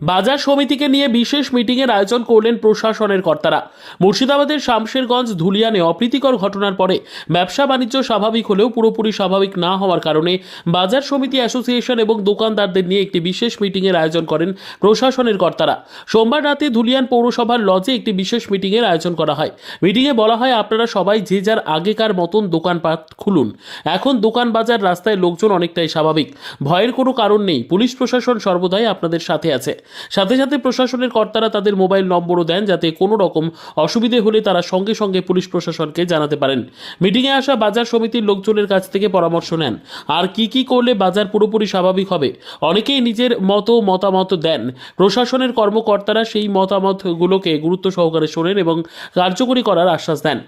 বাজার সমিতিকে নিয়ে বিশেষ মিটিংয়ের আয়োজন করলেন প্রশাসনের কর্তারা। মুর্শিদাবাদের শামশেরগঞ্জ, ধুলিয়ানে অপ্রীতিকর ঘটনার পরে ব্যবসা বাণিজ্য স্বাভাবিক হলেও পুরোপুরি স্বাভাবিক না হওয়ার কারণে বাজার সমিতি অ্যাসোসিয়েশন এবং দোকানদারদের নিয়ে একটি বিশেষ মিটিংয়ের আয়োজন করেন প্রশাসনের কর্তারা। সোমবার রাতে ধুলিয়ান পৌরসভার লজে একটি বিশেষ মিটিংয়ের আয়োজন করা হয়। মিটিংয়ে বলা হয়, আপনারা সবাই যে যার আগেকার মতন দোকানপাট খুলুন। এখন দোকান বাজার রাস্তায় লোকজন অনেকটাই স্বাভাবিক। ভয়ের কোনো কারণ নেই। পুলিশ প্রশাসন সর্বদাই আপনাদের সাথে আছে। সাথে সাথে প্রশাসনের কর্তারা তাদের মোবাইল নম্বরও দেন যাতে কোনো রকম অসুবিধে হলে তারা সঙ্গে সঙ্গে পুলিশ প্রশাসনকে জানাতে পারেন। মিটিংয়ে আসা বাজার সমিতির লোকজনের কাছ থেকে পরামর্শ নেন। আর কি কি করলে বাজার পুরোপুরি স্বাভাবিক হবে, অনেকেই নিজের মতো মতামত দেন। প্রশাসনের কর্মকর্তারা সেই মতামতগুলোকে গুরুত্ব সহকারে শোনেন এবং কার্যকরী করার আশ্বাস দেন।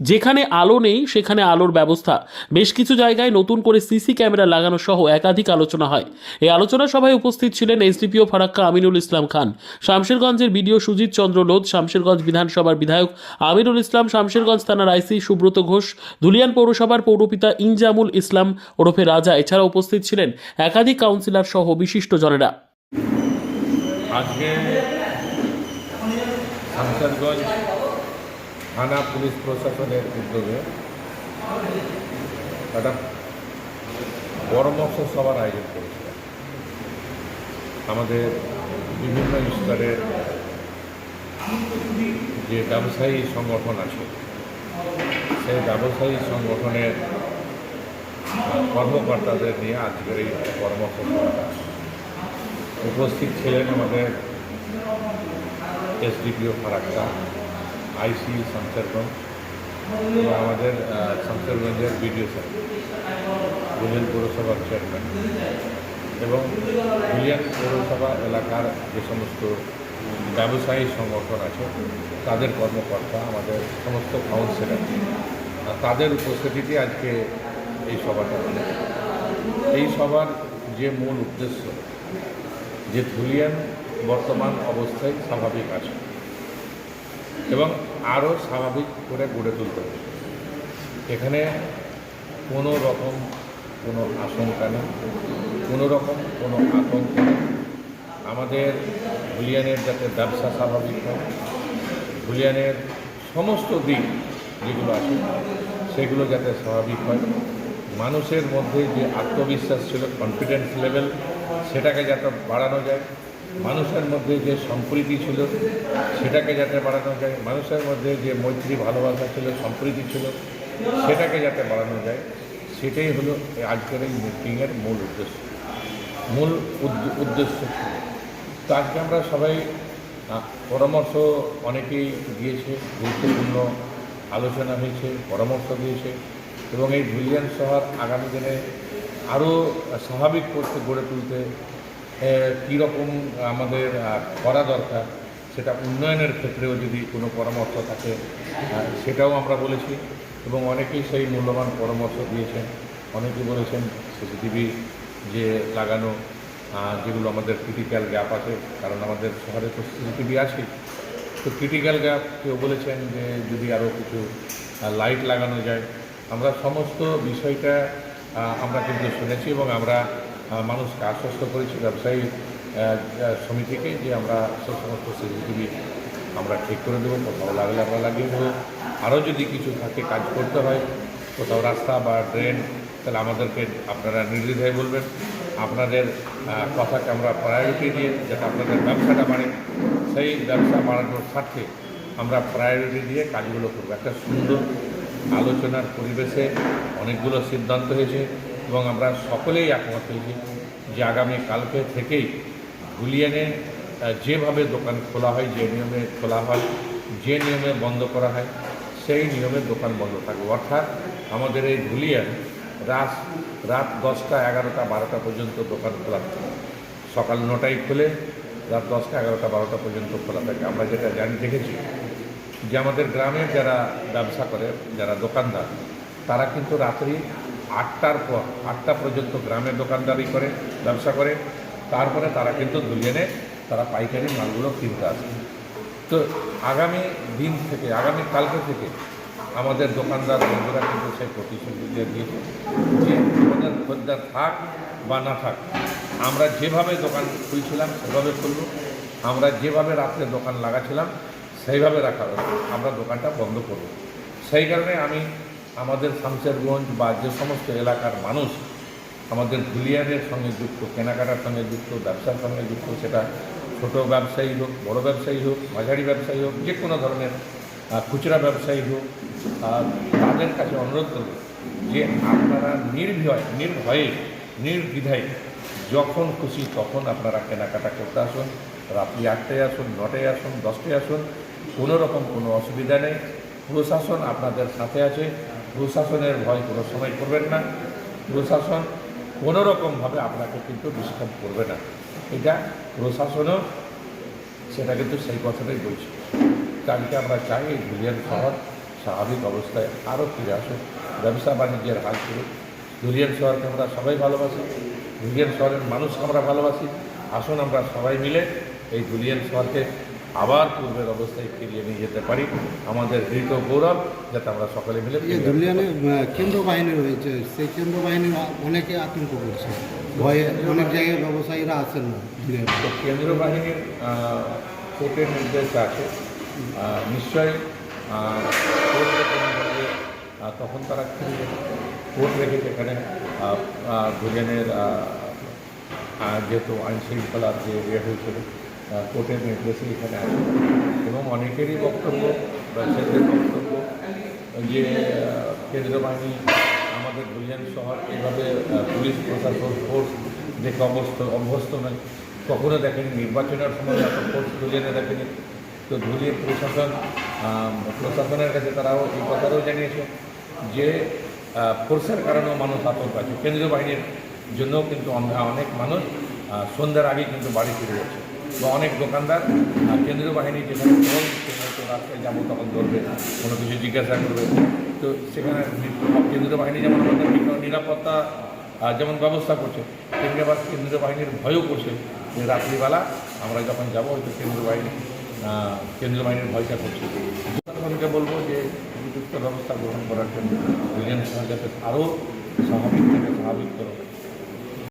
যেখানে আলো নেই, সেখানে আলোর ব্যবস্থা। বেশ কিছু জায়গায় নতুন করে সিসি ক্যামেরা লাগানো সহ একাধিক আলোচনা হয়। এই আলোচনা সভায় উপস্থিত ছিলেন এসডিপিও ফারাক্কা আমিনুল ইসলাম খান। শামশেরগঞ্জের বিডিও সুজিত চন্দ্র লোধ, শামশেরগঞ্জ বিধানসভার বিধায়ক আমিরুল ইসলাম, শামশেরগঞ্জ থানার আইসি সুব্রত ঘোষ ধুলিয়ান পৌরসভার পৌরপিতা ইনজামুল ইসলাম ওরফে রাজা। এছাড়া উপস্থিত ছিলেন একাধিক কাউন্সিলর সহ বিশিষ্টজনেরা। আজকে শামসারগঞ্জ থানা পুলিশ প্রশাসনের উদ্যোগে একটা পরামর্শ সভার আয়োজন করেছে আমাদের বিভিন্ন স্তরের যে ব্যবসায়ী সংগঠন আছে, সেই ব্যবসায়ী সংগঠনের কর্মকর্তাদের নিয়ে আজকের এই পরামর্শ সভাটা। উপস্থিত ছিলেন আমাদের এসডিপিও ফারাক্কা। আইসি শামসারগঞ্জ এবং আমাদের আহ, শামসারগঞ্জের বিডিও স্যার বুলিয়ান পৌরসভার চেয়ারম্যান এবং বুলিয়ান পৌরসভা এলাকার যে সমস্ত ব্যবসায়ী সংগঠন আছে তাদের কর্মকর্তা আমাদের সমস্ত কাউন্সিলর তাদের উপস্থিতিতে আজকে এই সভাটা হলো। এই সভার যে মূল উদ্দেশ্য যে ধুলিয়ান বর্তমান অবস্থায় স্বাভাবিক আছে। এবং আরও স্বাভাবিক করে গড়ে তুলতে হবে। এখানে কোনো রকম কোনো আশঙ্কা নেই, কোনো রকম কোনো আতঙ্ক নেই। আমাদের ধুলিয়ানের যাতে ব্যবসা স্বাভাবিক হয় ধুলিয়ানের সমস্ত দিক যেগুলো আছে, সেগুলো যাতে স্বাভাবিক হয়। মানুষের মধ্যে যে আত্মবিশ্বাস ছিল কনফিডেন্স লেভেল সেটাকে যাতে বাড়ানো যায়। মানুষের মধ্যে যে সম্প্রীতি ছিল, সেটাকে যাতে বাড়ানো যায়, মানুষের মধ্যে যে মৈত্রী ভালোবাসা ছিল, সম্প্রীতি ছিল, সেটাকে যাতে বাড়ানো যায়, সেটাই হলো আজকের এই মিটিংয়ের মূল উদ্দেশ্য। মূল উদ্দেশ্য ছিল। তো আজকে আমরা সবাই পরামর্শ অনেকেই দিয়েছে, গুরুত্বপূর্ণ আলোচনা হয়েছে, পরামর্শ দিয়েছে, এবং এই ধুলিয়ান শহর আগামী দিনে আরও স্বাভাবিক করতে, গড়ে তুলতে কীরকম আমাদের করা দরকার? সেটা উন্নয়নের ক্ষেত্রেও যদি কোনো পরামর্শ থাকে সেটাও আমরা বলেছি। এবং অনেকেই সেই মূল্যবান পরামর্শ দিয়েছেন। অনেকে বলেছেন সিসিটিভি যে লাগানো যেগুলো আমাদের ক্রিটিক্যাল গ্যাপ আছে, কারণ আমাদের শহরে তো সিসিটিভি আছে। তো ক্রিটিক্যাল গ্যাপ কেউ বলেছেন যে যদি আরও কিছু লাইট লাগানো যায়। আমরা সমস্ত বিষয়টা আমরা কিন্তু শুনেছি এবং আমরা মানুষকে আশ্বস্ত করেছি ব্যবসায়ী সমিতিকে যে আমরা সে সমস্ত সিসিটিভি আমরা ঠিক করে দেবো, কোথাও লাগলে আমরা লাগিয়ে দেবো। আরও যদি কিছু থাকে কাজ করতে হয়, কোথাও রাস্তা বা ড্রেন, তাহলে আমাদেরকে আপনারা নির্দ্বিধায় বলবেন। আপনাদের কথাকে আমরা প্রায়োরিটি দিয়ে যাতে আপনাদের ব্যবসাটা বাড়ে, সেই ব্যবসা বাড়ানোর স্বার্থে আমরা প্রায়োরিটি দিয়ে কাজগুলো করব। একটা সুন্দর আলোচনার পরিবেশে অনেকগুলো সিদ্ধান্ত হয়েছে। এবং আমরা সকলেই একমত হয়েছি যে আগামী কালকে থেকেই গুলিয়ানে যেভাবে দোকান খোলা হয়, যে নিয়মে খোলা হয়, যে নিয়মে বন্ধ করা হয়, সেই নিয়মে দোকান বন্ধ থাকবে। অর্থাৎ আমাদের এই ধুলিয়ান রাত রাত দশটা এগারোটা বারোটা পর্যন্ত দোকান খোলা থাকে। সকাল নটায় খুলে, রাত দশটা এগারোটা বারোটা পর্যন্ত খোলা থাকে। আমরা যেটা জানি, দেখেছি যে আমাদের গ্রামের যারা ব্যবসা করে, যারা দোকানদার, তারা কিন্তু রাত্রি আটটার পর, আটটা পর্যন্ত গ্রামের দোকানদারি করে, ব্যবসা করে। তারপরে তারা কিন্তু ধুলিয়ানে তারা পাইকারি মালগুলো কিনতে আসে। তো আগামী দিন থেকে, আগামী কালকে থেকে আমাদের দোকানদার বন্ধুরা কিন্তু সেই প্রতিশ্রুতি দিয়ে দিয়েছে যে আমাদের খদ্দার থাক বা না থাক, আমরা যেভাবে দোকান খুলছিলাম, সেভাবে খুলব। আমরা যেভাবে রাত্রে দোকান লাগাছিলাম, সেইভাবে রাখা আমরা দোকানটা বন্ধ করব। সেই কারণে আমি আমাদের শামশেরগঞ্জ বা যে সমস্ত এলাকার মানুষ আমাদের ধুলিয়ানের সঙ্গে যুক্ত, কেনাকাটার সঙ্গে যুক্ত, ব্যবসার সঙ্গে যুক্ত, সেটা ছোট ব্যবসায়ী হোক, বড় ব্যবসায়ী হোক, মাঝারি ব্যবসায়ী হোক, যে কোনো ধরনের খুচরা ব্যবসায়ী হোক তাদের কাছে অনুরোধ করব যে আপনারা নির্ভয়, নির্ভয়ে নির্বিধায় যখন খুশি তখন আপনারা কেনাকাটা করতে আসুন। রাত্রি আটটায় আসুন, নটায় আসুন, দশটায় আসুন, কোনো রকম কোনো অসুবিধা নেই। প্রশাসন আপনাদের সাথে আছে। প্রশাসনের ভয় কোনো সময় করবেন না। প্রশাসন কোনো রকমভাবে আপনাকে কিন্তু ডিস্টার্ব করবে না। এটা প্রশাসনও সেটা কিন্তু সেই কথাটাই বলছে। কালকে আমরা চাই এই ধুলিয়ান শহর স্বাভাবিক অবস্থায় আরও ফিরে আসুক। ব্যবসা বাণিজ্যের হাত করুক ধুলিয়ান শহরকে আমরা সবাই ভালোবাসি। ধুলিয়ান শহরের মানুষকে আমরা ভালোবাসি। আসুন আমরা সবাই মিলে এই ধুলিয়ান শহরকে আবার পূর্বের অবস্থায় ফিরিয়ে নিয়ে যেতে পারি। আমাদের হৃত গৌরব যাতে আমরা সকলে মিলে ধুলিয়ানে কেন্দ্র বাহিনী রয়েছে। সেই কেন্দ্র বাহিনীর অনেকে আতঙ্ক করছে। ভয়ে অনেক জায়গায় ব্যবসায়ীরা আসেন না। তো কেন্দ্র বাহিনীর কোর্টের নির্দেশ আছে। নিশ্চয়ই যখন তখন তারা কোর্ট রেখে এখানে দুজনের যেহেতু আইন শৃঙ্খলার যে ইয়ে হয়েছিল কোর্টের নির্দেশে এখানে আছে এবং অনেকেরই বক্তব্য ব্যবসায়ীদের বক্তব্য, যে কেন্দ্রীয় বাহিনী আমাদের বুলিয়ান শহর, এভাবে পুলিশ প্রশাসন ফোর্স দেখে অবস্থ অভ্যস্ত নয়। কখনো দেখেনি, নির্বাচনের সময় এত ফোর্স বুলিয়ানে দেখেনি। তো ধুলিয়ে প্রশাসন প্রশাসনের কাছে তারাও এই কথাটাও জানিয়েছে যে ফোর্সের কারণেও মানুষ আতঙ্ক আছে। কেন্দ্রীয় বাহিনীর জন্যও কিন্তু অন- অনেক মানুষ সন্ধ্যার আগে কিন্তু বাড়ি ফিরে যাচ্ছে। বা অনেক দোকানদার আহ, কেন্দ্রীয় বাহিনী যেখানে ফোন সেখানে তো রাস্তায় যাব তখন ধরবে কোনো কিছু জিজ্ঞাসা করবে। তো সেখানে কেন্দ্রীয় বাহিনী যেমন আমাদের নিরা- নিরাপত্তা যেমন ব্যবস্থা করছে তেমনি আবার কেন্দ্রীয় বাহিনীর ভয়ও করছে যে রাত্রিবেলা আমরা যখন যাব হয়তো কেন্দ্রীয় বাহিনী কেন্দ্রীয় বাহিনীর ভয়টা করছে। প্রশাসনকে বলব যে উপযুক্ত ব্যবস্থা গ্রহণ করার জন্য ইউনিয়ন সরকার যাতে আরও স্বাভাবিক থেকে স্বাভাবিক